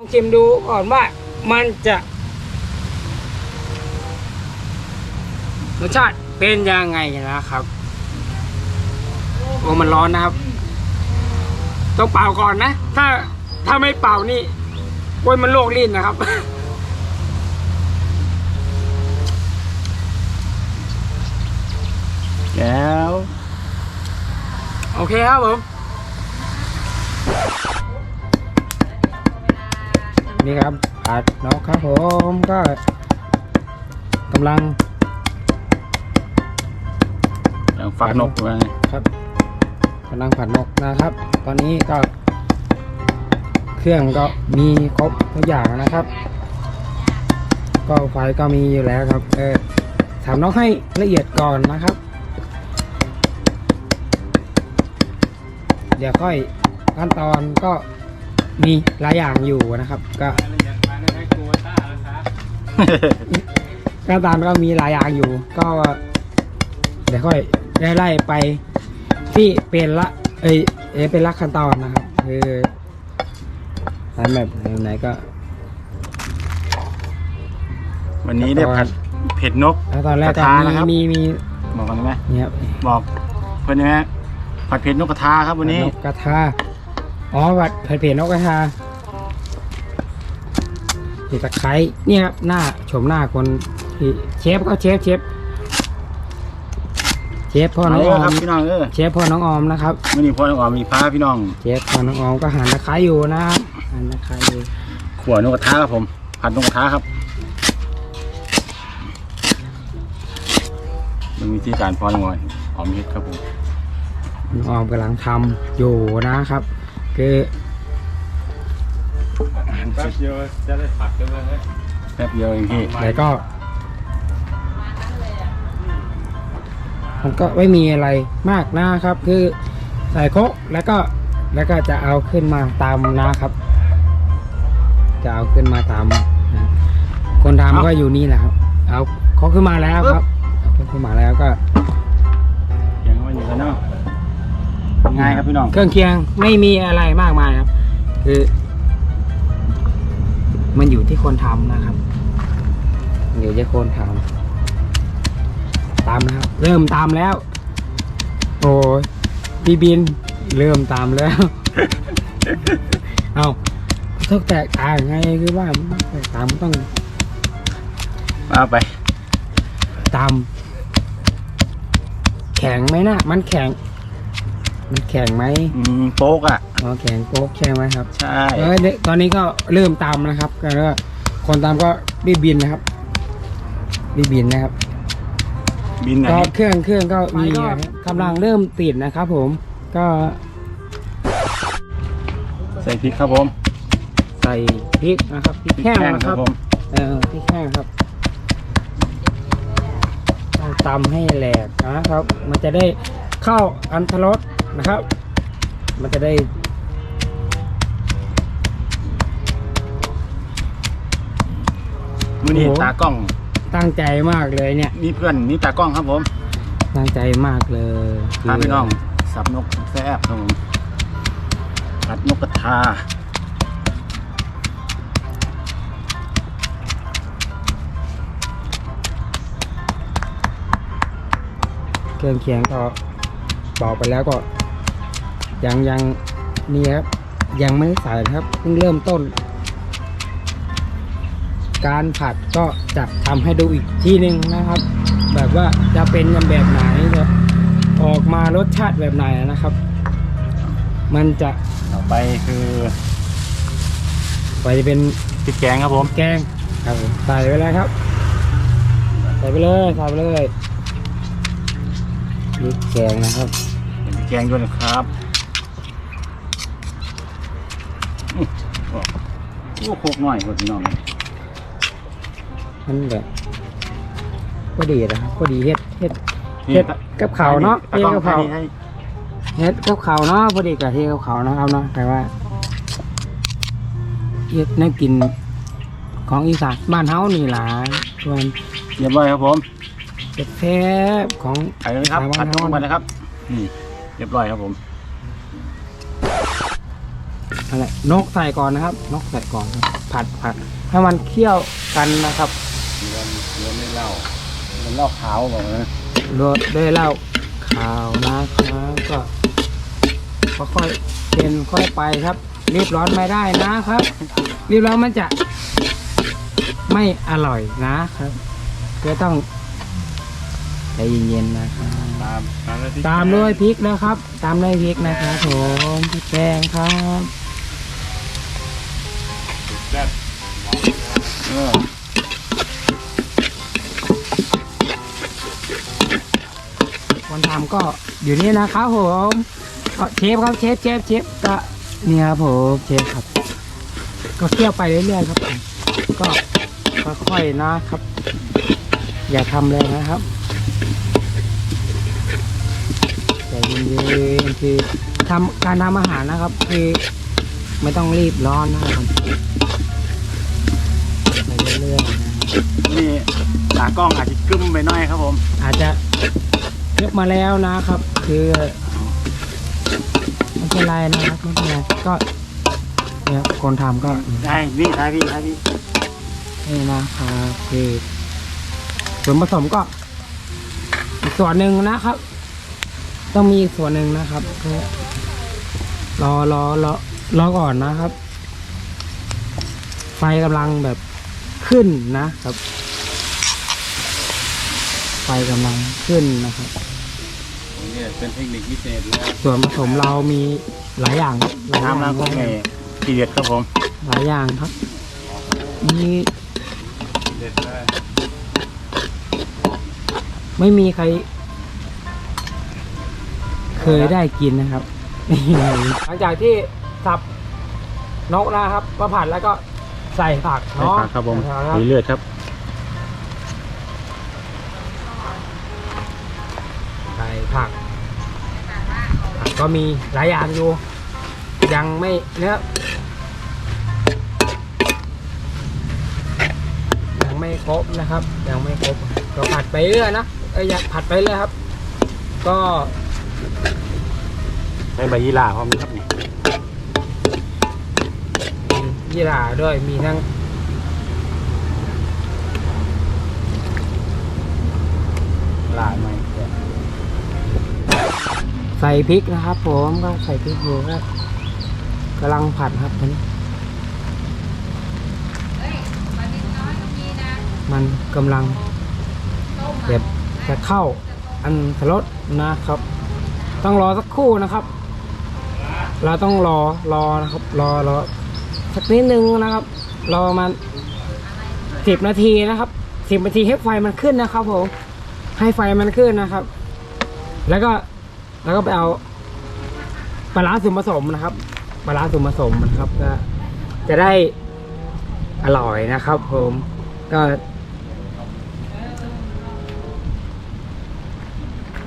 ลองชิมดูก่อนว่ามันจะรสชาติเป็นยังไงนะครับโอ้มันร้อนนะครับ ต้องเป่าก่อนนะ ถ้าถ้าไม่เป่านี่โอ้ยมันโลกลิ้นนะครับแล้ว โอเคครับผม นี่ครับผัดนกครับผมก็กำลังยังฝากนกไว้ครับกำลังผัดนกนะครับ ตอนนี้ก็ เครื่องก็มีครบทุกอย่างนะครับ ก็ไฟก็มีอยู่แล้วครับ เออทำนกให้ละเอียดก่อนนะครับ เดี๋ยวค่อยขั้นตอนก็ มีหลายอย่างอยู่นะครับ ก็ขั้นตอนก็มีหลายอย่างอยู่ ก็เดี๋ยวค่อยไล่ๆไปที่เป็นละ เอยเอยเป็นละขั้นตอนนะครับคือทำแบบไหนก็ วันนี้ได้ผัดเผ็ดนกแล้วตอนแรกกก็ระทะมีนะครับมีมีบอกกันไหมเนี่ยครับบอกเพื่อนไหมผัดเผ็ดนกกระทาครับวันนี้นกกระทา อ๋อวัดเผ็ดเผ็ดนกกระทาผีตะไคร้เนี่ยครับหน้าชมหน้าคนที่เชฟก็เชฟเชฟเชฟพ่อน้องเาอเลยอครับมพี่น้องเออเชฟพ่อน้องออมนะครับวันนี้พ่อน้องออมมีพาพี่น้องเชฟพ่อน้องออมก็หั่นตะไคร้อยู่นะครับหั่นตะไคร้อยู่ขวดนกกระทาครับผมผัดนกกระทาครับมันวิธีการพ่อน้องออมออมเฮ็ดครับผมน้องออมกำลังทำอยู่นะครับ คือแป๊บเดียวจะได้ผัดกันเลยแป๊บเดียวเองพี่แล้วก็ มันก็ไม่มีอะไรมากนะครับ คือใส่โคกแล้วก็แล้วก็จะเอาขึ้นมาตามนะครับ จะเอาขึ้นมาตามนะคนทำก็อยู่นี่แหละครับ เอาเขาขึ้นมาแล้วครับเอาเขาขึ้นมาแล้วก็เขียงไว้อยู่กันเนาะ ง่ายครับพี่น้องเครื่องเคียงไม่มีอะไรมากมายครับ คือ มันอยู่ที่คนทำนะครับอยู่ที่คนทำตามแล้วเริ่มตามแล้ว โอ้ยพี่บินเริ่มตามแล้ว เอาต้องแตกต่างไงคือว่ามันแตกต่างมันต้องเอาไปตามแข็งไหมนะมันแข็ง มันแข็งไหมอืมโป๊กอะ อ๋อแข็งโป๊กใช่ไหมครับใช่ เออเดี๋ยวตอนนี้ก็เริ่มตามนะครับแล้วก็คนตามก็รีบบินนะครับรีบบินนะครับบินไหนก็เครื่องเครื่องก็มีกำลังเริ่มติดนะครับ ผมก็ใส่พริกครับผมใส่พริกนะครับพริกแห้งนะครับผมเออพริกแห้งครับต้องตำให้แหลกนะครับ มันจะได้เข้าอันทรส นะครับ มันจะได้ มือนี้โอ้โห ตากล้องตั้งใจมากเลยเนี่ยนี่เพื่อนนี่ตากล้องครับผมตั้งใจมากเลยพาพี่น้องสับนกแซ่บครับผมผัดนกกระทาเครื่องเคียงก็บอกไปแล้วก็ ยังยังนี่ครับ ยังไม่ได้ใส่นะครับเพิ่งเริ่มต้น การผัดก็จะทำให้ดูอีกทีหนึ่งนะครับ แบบว่าจะเป็นแบบไหนจะออกมารสชาติแบบไหนนะครับ มันจะต่อไปคือไปจะเป็นพริกแกงครับผมแกงครับผมใส่ไปเลยครับ ใส่ไปเลยใส่ไปเลยนี่แกงนะครับเห็นพริกแกงด้วยนะครับอื้อโอ้โคกหน่อยกว่าพี่น้องมันแบบพอดีนะครับพอดีเฮ็ดเฮ็ดเฮ็ดกับข้าวเนาะตากล้องเฮ็ดกับข้าวให้เฮ็ดกับเขาวเนาะพอดีกับที่กับเขาวนะครับเนาะแต่ว่าเฮ็ดแนวกินของอีสานบ้านเฮานี่ล่ะส่วนเรียบร้อยครับผมแซ่บๆของไปเลยครับไปวางผัดนกลงไปไว้นะครับนี่เรียบร้อยครับผม อะไรนกใส่ก่อนนะครับ นกใส่ก่อนครับผัดผัดให้มันเคี่ยวกันนะครับเรือเรือไม่เล่ามันเล่าขาวบอกนะรวด้วยเหล้าขาวนะครับก็ค่อยๆเป็นค่อยไปครับ รีบร้อนไม่ได้นะครับ รีบร้อนมันจะ ไม่อร่อยนะครับก็ต้องใจเย็นๆนะครับ ตามตามแล้วที่ตามด้วยพริกนะครับ ตามด้วยพริกนะครับผมพริกแกงครับ ก็อยู่นี่นะครับผมก็เชฟครับเชฟเชฟเชฟก็เนี่ยครับผมเชฟครับ ก็เคี่ยวไปเรื่อยๆครับผมก็ค่อยๆนะครับ อย่าทำเลยนะครับใจเย็นๆคือทำการทำอาหารนะครับ คือไม่ต้องรีบร้อนนะครับไปเรื่อยๆนะครับนี่ตากล้องอาจจะกึ้มไปหน่อยครับผม อาจจะ ยกมาแล้วนะครับ คือไม่เป็นไรนะครับไม่เป็นไรก็เนี่ยคนทำก็ได้นี่ท้ายพี่ท้ายพี่นี่นะครับคือส่วนผสมก็อีกส่วนหนึ่งนะครับ ต้องมีอีกส่วนหนึ่งนะครับก็รอรอรอรอก่อนนะครับ ไฟกำลังแบบขึ้นนะครับ ไฟกำลังขึ้นนะครับ นี่เป็นเทคนิคพิเศษแล้วส่วนผสมเรามีหลายอย่างหลายอย่าน้ำล้างงก็ไงทีเด็ดครับผมหลายอย่างครับมีเด็ดเลยไม่มีใคร เคยได้กินนะครับ หลังจากที่สับนกนะครับก็ผัดแล้วก็ใส่ผักใช่เนาะครับผมใส่ผักสีเลือดครับ ผักผักก็มีหลายอย่างอยู่ ยังไม่เนื้อยังไม่ครบนะครับ ยังไม่ครบก็ผัดไปเรื่อยนะเอ้ยอย่าผัดไปเรื่อยครับ ก็ใช้ใบยี่หร่าพร้อมนะครับนี่มียี่หร่าด้วยมีทั้งหร่าหน่อย ใส่พริกนะครับ ผมก็ใส่พริกอยู่ก็กำลังผัดครับตอนนี้มันกำลังแบบจะเข้าอันสรสนะครับ ต้องรอสักครู่นะครับ เราต้องรอรอนะครับ รอรอสักนิดนึงนะครับ รอประมันสิบนาทีนะครับสิบนาทีให้ไฟมันขึ้นนะครับผมให้ไฟมันขึ้นนะครับ แล้วก็ แล้วก็ไปเอาปลาร้าส่วนผสมนะครับปลาร้าส่วนผสมนะครับก็จะได้อร่อยนะครับผมก็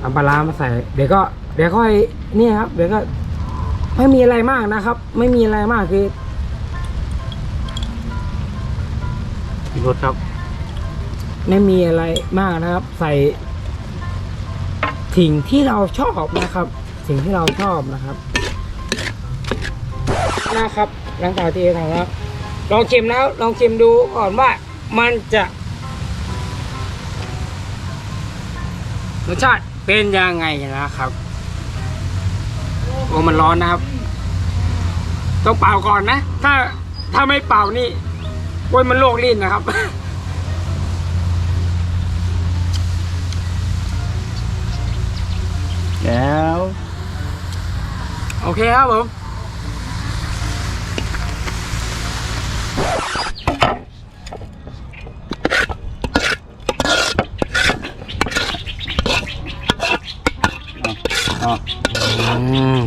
เอาปลาร้ามาใส่ เดี๋ยวก็ เดี๋ยวค่อยนี่ครับ เดี๋ยวก็ไม่มีอะไรมากนะครับ ไม่มีอะไรมากคือพี่รสครับ ไม่มีอะไรมากนะครับ ใส่ สิ่งที่เราชอบนะครับ สิ่งที่เราชอบนะครับนะครับหลังจากที่ทำแล้วลองชิมแล้วลองชิมดูก่อนว่ามันจะรสชาติเป็นยังไงนะครับโอ้มันร้อนนะครับ ต้องเป่าก่อนนะ ถ้าถ้าไม่เป่านี่โอ้ยมันโลกลิ้นนะครับ แล้วโอเคครับผมอ๋ออืม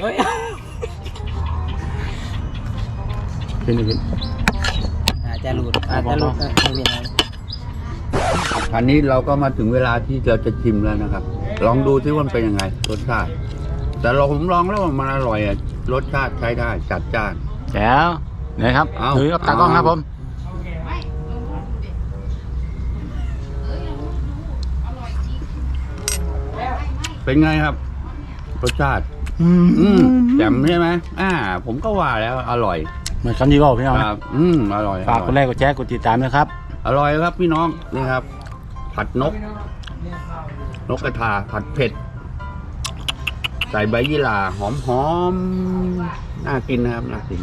เฮ้ยเป็นเป็นอาจจะหลุดอาจจะหลุดไม่เป็นไร อันนี้เราก็มาถึงเวลาที่เราจะชิมแล้วนะครับ ลองดูที่ว่ามันเป็นยังไงรสชาติ แต่เราผมลองแล้วมันอร่อยอะรสชาติใช้ได้จัดจ้าน แล้วนะครับถือกับตากล้องครับผม เป็นไงครับ รสชาติ อือืมแจ่มใช่ไหมอ่า ผมก็ว่าแล้วอร่อยเหมือนคำที่บอกพี่น้องครับ อืมอร่อยอฝากกดรกกดแชร์กดติดตามนะครับ อร่อยครับพี่น้องนี่ครับ ผัดนก นกกระทาผัดเผ็ด ใส่ใบยี่หร่าหอมๆน่ากินนะครับน่ากิน